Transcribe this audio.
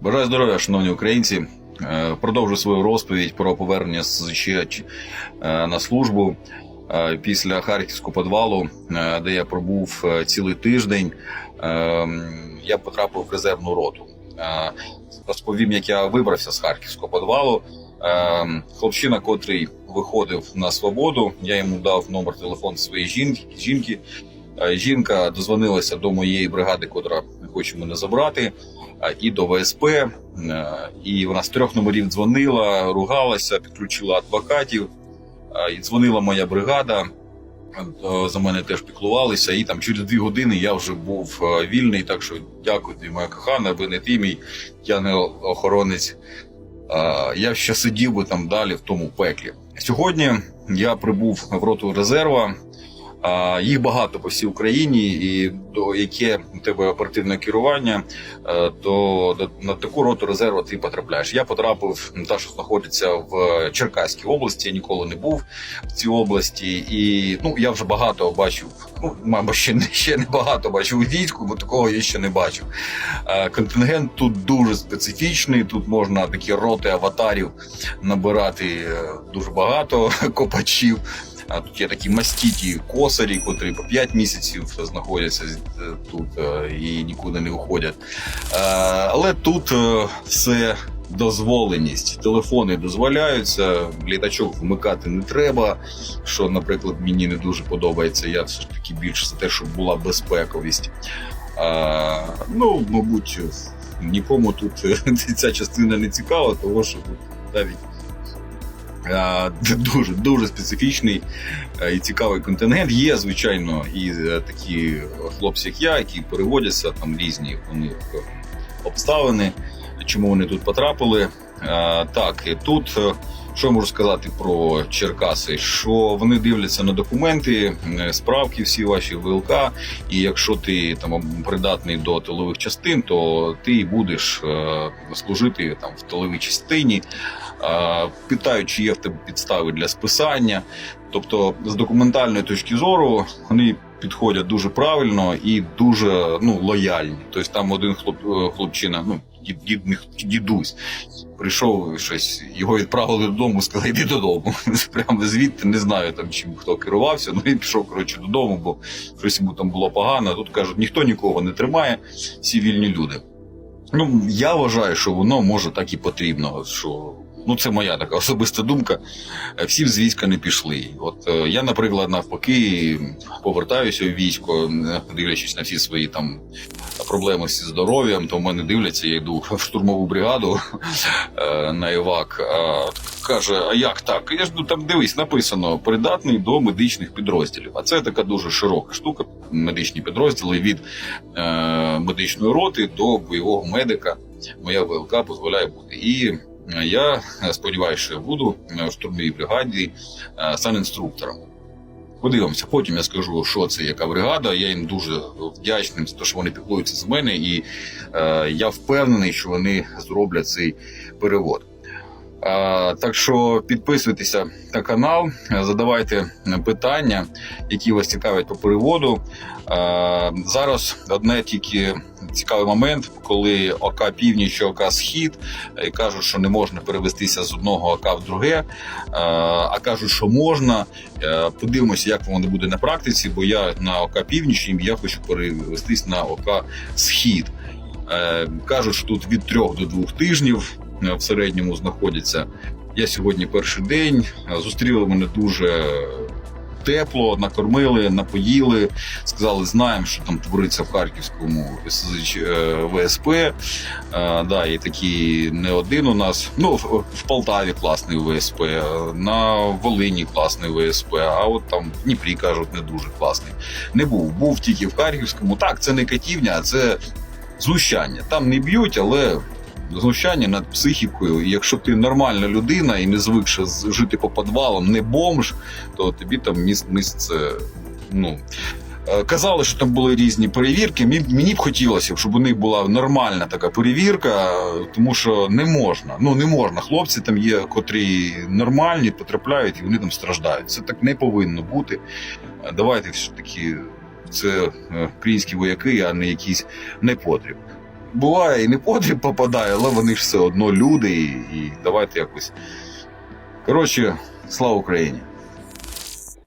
Бажаю здоров'я, шановні українці. Е, Продовжу свою розповідь про повернення з е, на службу е, після харківського підвалу, де я пробув цілий тиждень. Я потрапив в резервну роту. Розповім, як я вибрався з харківського підвалу. Хлопчина, котрий виходив на свободу, я йому дав номер телефону своєї жінки. Жінка дозвонилася до моєї бригади, котра хоче мене забрати, і до ВСП. Е, І вона з трьох номерів дзвонила, ругалася, підключила адвокатів. І дзвонила моя бригада. е, За мене теж піклувалися, і там через дві години я вже був е, вільний. Так що дякую тобі, моя кохана, ви не ти мій, я не охоронець. Я ще сидів би там далі в тому пеклі. Сьогодні я прибув в роту резерва. Їх багато по всій Україні, і до яке у тебе оперативне керування, е, то на таку роту резерву ти потрапляєш. Я потрапив те, що знаходиться в Черкаській області. Я ніколи не був в цій області, і ну я вже багато бачив. Ну, мабуть, ще не ще не багато бачив у війську, бо такого я ще не бачив. Е, Контингент тут дуже специфічний. Тут можна такі роти аватарів набирати е, дуже багато копачів. А тут є такі мастіті косарі, котрі по 5 місяців знаходяться е, тут е, і нікуди не уходять. Е, Але тут е, все дозволеність. Телефони дозволяються, літачок вмикати не треба. Що, наприклад, мені не дуже подобається. Я все ж таки більше за те, щоб була безпековість. Е, Ну, мабуть, нікому тут е, ця частина не цікава, тому що тут навіть. Е, Дуже дуже специфічний е, і цікавий контингент. Є, звичайно, і е, такі хлопці, як я, які переводяться там різні них обставини, чому вони тут потрапили. Так, тут що можу сказати про Черкаси? Що вони дивляться на документи, е, справки, всі ваші ВЛК, і якщо ти там придатний до тилових частин, то ти будеш е, служити там в тиловій частині. Е, Питають, чи є в тебе підстави для списання. Тобто, з документальної точки зору вони підходять дуже правильно і дуже ну, лояльні. Тобто там один хлоп, е, хлопчина, ну дід, дід, дідусь, прийшов щось, його відправили додому, сказали, йди додому. Прямо звідти не знаю там чим хто керувався. Ну і пішов коротше додому, бо щось йому там було погано. Тут кажуть, ніхто нікого не тримає, всі вільні люди. Ну, я вважаю, що воно може так і потрібно. Що ну це моя така особиста думка. Всі з війська не пішли. От е, я, наприклад, навпаки, повертаюся у військо, дивлячись на всі свої там проблеми зі здоров'ям, то в мене дивляться, я йду в штурмову бригаду е, на івак. А, каже: А як так? Я ж ну, там дивись, написано придатний до медичних підрозділів. А це така дуже широка штука. Медичні підрозділи від е, медичної роти до бойового медика. Моя ВЛК дозволяє бути. І е, я е, сподіваюся, що я буду е, в штурмовій бригаді е, санінструктором. Подивимося, потім я скажу, що це, яка бригада. Я їм дуже вдячний за те, що вони піклуються з мене, і е, я впевнений, що вони зроблять цей перевод. Е, так що підписуйтеся на канал, задавайте питання, які вас цікавлять по переводу. Е, зараз одне тільки цікавий момент, коли ОК Північ і ОК Схід е, кажуть, що не можна перевестися з одного ОК в друге, а кажуть, що можна. Подивимося, як воно буде на практиці, бо я на ОК Північ, і я хочу перевестись на ОК Схід. Кажуть, що тут від трьох до двох тижнів в середньому знаходяться. Я сьогодні перший день. е, Зустріли мене дуже тепло, накормили, напоїли. Сказали, знаємо, що там твориться в Харківському е, ВСП. Е, Да, і такі не один у нас. Ну, в, Полтаві класний ВСП, е, на Волині класний ВСП, а от там в Дніпрі кажуть, не дуже класний. Не був. Був тільки в Харківському. Так, це не катівня, це знущання. Там не б'ють, але знущання над психікою. І якщо ти нормальна людина і не звикша жити по підвалам, не бомж, то тобі там місце. Ну, Е, Казали, що там були різні перевірки. Мені, б хотілося, щоб у них була нормальна така перевірка, тому що не можна. Ну не можна. Хлопці там є, котрі нормальні, потрапляють і вони там страждають. Це так не повинно бути. Е, Давайте все таки це е, українські вояки, а не якийсь непотріб. Буває і не подріб попадає, але вони ж все одно люди, і, і давайте якось. Коротше, слава Україні!